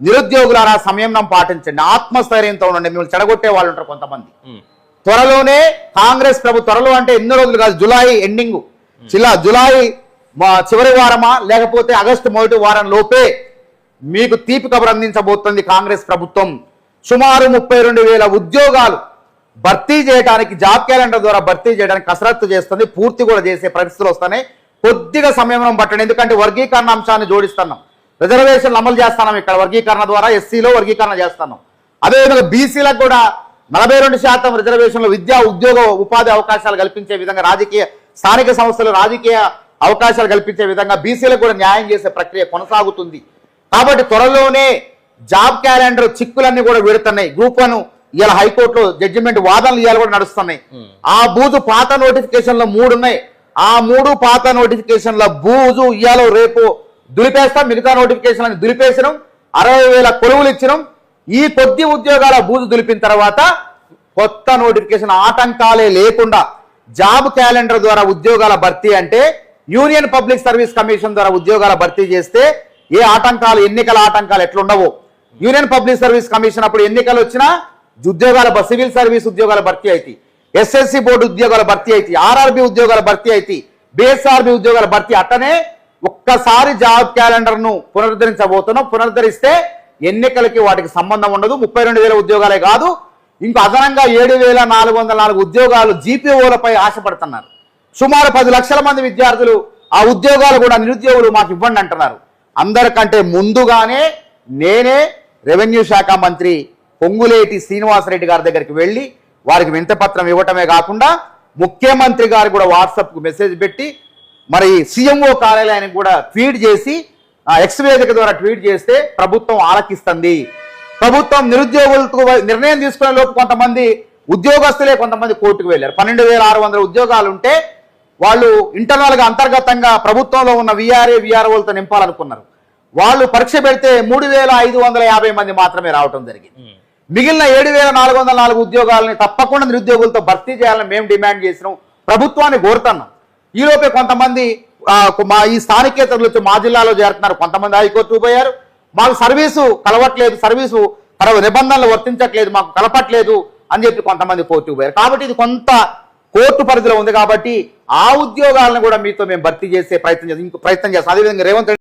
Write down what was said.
నిరుద్యోగులారా సంయమనం పాటించండి. ఆత్మస్థైర్యంతో ఉండండి. మిమ్మల్ని చెడగొట్టే వాళ్ళు ఉంటారు కొంతమంది. త్వరలోనే కాంగ్రెస్ ప్రభు త్వరలో అంటే ఎన్నో రోజులు కాదు జులై ఎండింగ్. చిలా జులై మా చివరి వారమా లేకపోతే ఆగస్టు మొదటి వారం లోపే మీకు తీపి కబురు అందించబోతుంది కాంగ్రెస్ ప్రభుత్వం. సుమారు ముప్పై రెండు వేల ఉద్యోగాలు భర్తీ చేయడానికి జాబ్ క్యాలెండర్ ద్వారా భర్తీ చేయడానికి కసరత్తు చేస్తుంది. పూర్తి కూడా చేసే పరిస్థితులు వస్తాయి కొద్దిగా సమయం పట్టండి. ఎందుకంటే వర్గీకరణ అంశాన్ని జోడిస్తున్నాం. రిజర్వేషన్లు అమలు చేస్తున్నాం ఇక్కడ వర్గీకరణ ద్వారా ఎస్సీలో వర్గీకరణ చేస్తున్నాం అదేవిధంగా బీసీలకు కూడా నలభై రెండు శాతం రిజర్వేషన్లు విద్యా ఉద్యోగ ఉపాధి అవకాశాలు కల్పించే విధంగా రాజకీయ స్థానిక సంస్థలు రాజకీయ అవకాశాలు కల్పించే విధంగా బీసీలకు కూడా న్యాయం చేసే ప్రక్రియ కొనసాగుతుంది. కాబట్టి త్వరలోనే జాబ్ క్యాలెండర్ చిక్కులన్నీ కూడా విడుతున్నాయి. గ్రూప్ వన్ ఇవాళ హైకోర్టులో జడ్జిమెంట్ వాదనలు ఇవాళ కూడా నడుస్తున్నాయి. ఆ బూజు పాత నోటిఫికేషన్లో మూడు ఉన్నాయి. ఆ మూడు పాత నోటిఫికేషన్ల బూజు ఇవాళ రేపు దులిపేస్తాం మిగతా నోటిఫికేషన్ దులిపేసినాం అరవై వేల కొలువులు ఇచ్చినాం. ఈ కొద్ది ఉద్యోగాల బూజు దులిపిన తర్వాత కొత్త నోటిఫికేషన్ ఆటంకాలే లేకుండా జాబ్ క్యాలెండర్ ద్వారా ఉద్యోగాల భర్తీ అంటే యూనియన్ పబ్లిక్ సర్వీస్ కమిషన్ ద్వారా ఉద్యోగాల భర్తీ చేస్తే ఏ ఆటంకాలు ఎన్నికల ఆటంకాలు ఎట్లుండవు? యూనియన్ పబ్లిక్ సర్వీస్ కమిషన్ అప్పుడు ఎన్నికలు వచ్చినా ఉద్యోగాల సివిల్ సర్వీస్ ఉద్యోగాల భర్తీ అయితే ఎస్ఎస్సి బోర్డు ఉద్యోగాల భర్తీ అయితే ఆర్ఆర్బి ఉద్యోగాల భర్తీ అయితే బిఎస్ఆర్బి ఉద్యోగాల భర్తీ అట్టనే ఒక్కసారి జాబ్ క్యాలెండర్ను పునరుద్ధరించబోతున్నాం. పునరుద్ధరిస్తే ఎన్నికలకి వాటికి సంబంధం ఉండదు. ముప్పై రెండు వేల ఉద్యోగాలే కాదు ఇంకా అదనంగా ఏడు వేల నాలుగు వందల నాలుగు ఉద్యోగాలు జీపీఓలపై ఆశపడుతున్నారు. సుమారు పది లక్షల మంది విద్యార్థులు ఆ ఉద్యోగాలు కూడా నిరుద్యోగులు మాకు ఇవ్వండి అంటున్నారు. అందరికంటే ముందుగానే నేనే రెవెన్యూ శాఖ మంత్రి పొంగులేటి శ్రీనివాసరెడ్డి గారి దగ్గరికి వెళ్ళి వారికి వింతపత్రం ఇవ్వటమే కాకుండా ముఖ్యమంత్రి గారు కూడా వాట్సాప్కు మెసేజ్ పెట్టి మరి సీఎంఓ కార్యాలయానికి కూడా ట్వీట్ చేసి ఆ, ఎక్స్ వేదిక ద్వారా ట్వీట్ చేస్తే ప్రభుత్వం ఆలకిస్తుంది. ప్రభుత్వం నిరుద్యోగులతో నిర్ణయం తీసుకునే లోపు కొంతమంది ఉద్యోగస్తులే కొంతమంది కోర్టుకు వెళ్ళారు. పన్నెండు వేల ఆరు వందల ఉద్యోగాలు ఉంటే వాళ్ళు ఇంటర్నల్గా అంతర్గతంగా ప్రభుత్వంలో ఉన్న విఆర్ఏ విఆర్ఓలతో నింపాలనుకున్నారు. వాళ్ళు పరీక్ష పెడితే మూడు వేల ఐదు వందల యాభై మంది మాత్రమే రావటం జరిగింది. మిగిలిన ఏడు వేల నాలుగు వందల నాలుగు ఉద్యోగాలని తప్పకుండా నిరుద్యోగులతో భర్తీ చేయాలని మేము డిమాండ్ చేసినాం. ప్రభుత్వాన్ని కోరుతున్నాం. ఈలోపే కొంతమంది మా ఈ స్థానికేతరులు వచ్చి మా జిల్లాలో చేరుతున్నారు. కొంతమంది హైకోర్టు పోయారు. మాకు సర్వీసు కలవట్లేదు సర్వీసు తర్వాత నిబంధనలు వర్తించట్లేదు మాకు కలపట్లేదు అని చెప్పి కొంతమంది కోర్టుకు పోయారు. కాబట్టి ఇది కొంత కోర్టు పరిధిలో ఉంది కాబట్టి ఆ ఉద్యోగాలను కూడా మీతో మేము భర్తీ చేసే ప్రయత్నం ప్రయత్నం చేస్తాం. అదేవిధంగా రేవంత్